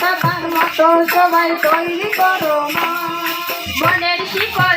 কাতার মতো সবাই তৈরি করো মা। মনের শিকল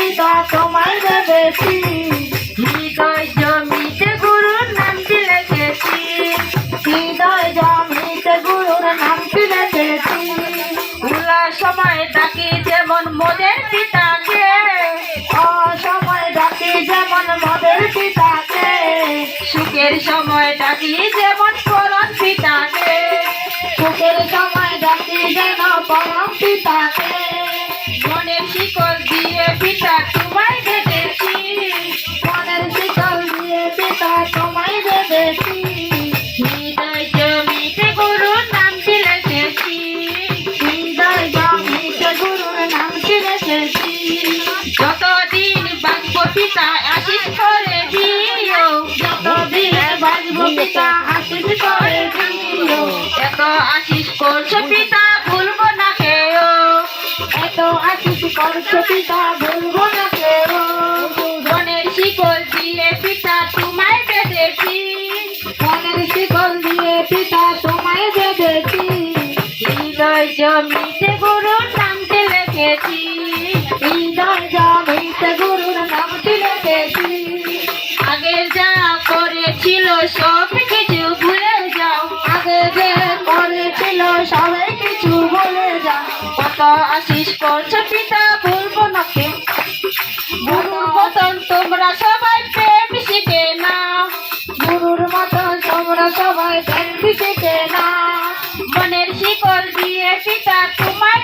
পিতা তোমায় বেঁধেছি হৃদয় জমিতে গুরুর নামটি লিখেছি? হৃদয় জমিতে গুরুর নামটি লিখেছি? উল্লাস সময় ডাকি যেমন মোদের পিতাকে। অসময় ডাকি যেমন মোদের পিতাকে। সুখের সময় ডাকি যেমন পরম পিতাকে। সুখের সময় ডাকি যেন পরম পিতাকে। করে দিও এত আশিস পিতা ভুলবো না কেউ এত আশিস পিতা ভুলবো না কেউ মনের শিকল দিয়ে পিতা তোমায় বেঁধেছি মনের শিকল দিয়ে পিতা তোমায় বেঁধেছি হৃদয় জমিতে গুরুর নামটি লিখেছি হৃদয় জমিতে গুরুর নামটি লিখেছি আগের যা করেছিল সব শিকল দিয়ে তোমার তোমায়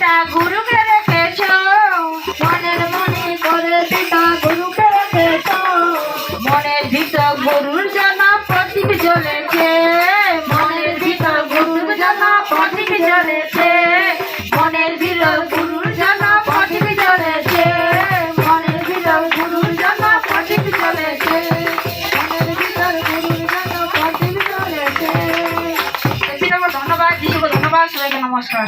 পিতা গুরুকে রেখেছ। মনের মনে করে পিতা গুরুকে রেখেছ। মনের ভিতর গরুর জন্য প্রদীপ জ্বলেছে। মনের ভিতর গরুর জন্য প্রদীপ জ্বলেছে। মনের ভিতর গুরুর জন্য প্রদীপ জ্বলেছে। মনের ভিতর গুরুর জন্য প্রদীপ জ্বলেছে। মনের ভিতর গুরুর জন্য প্রদীপ জ্বলেছে। ধন্যবাদ ধন্যবাদ, সবাইকে নমস্কার।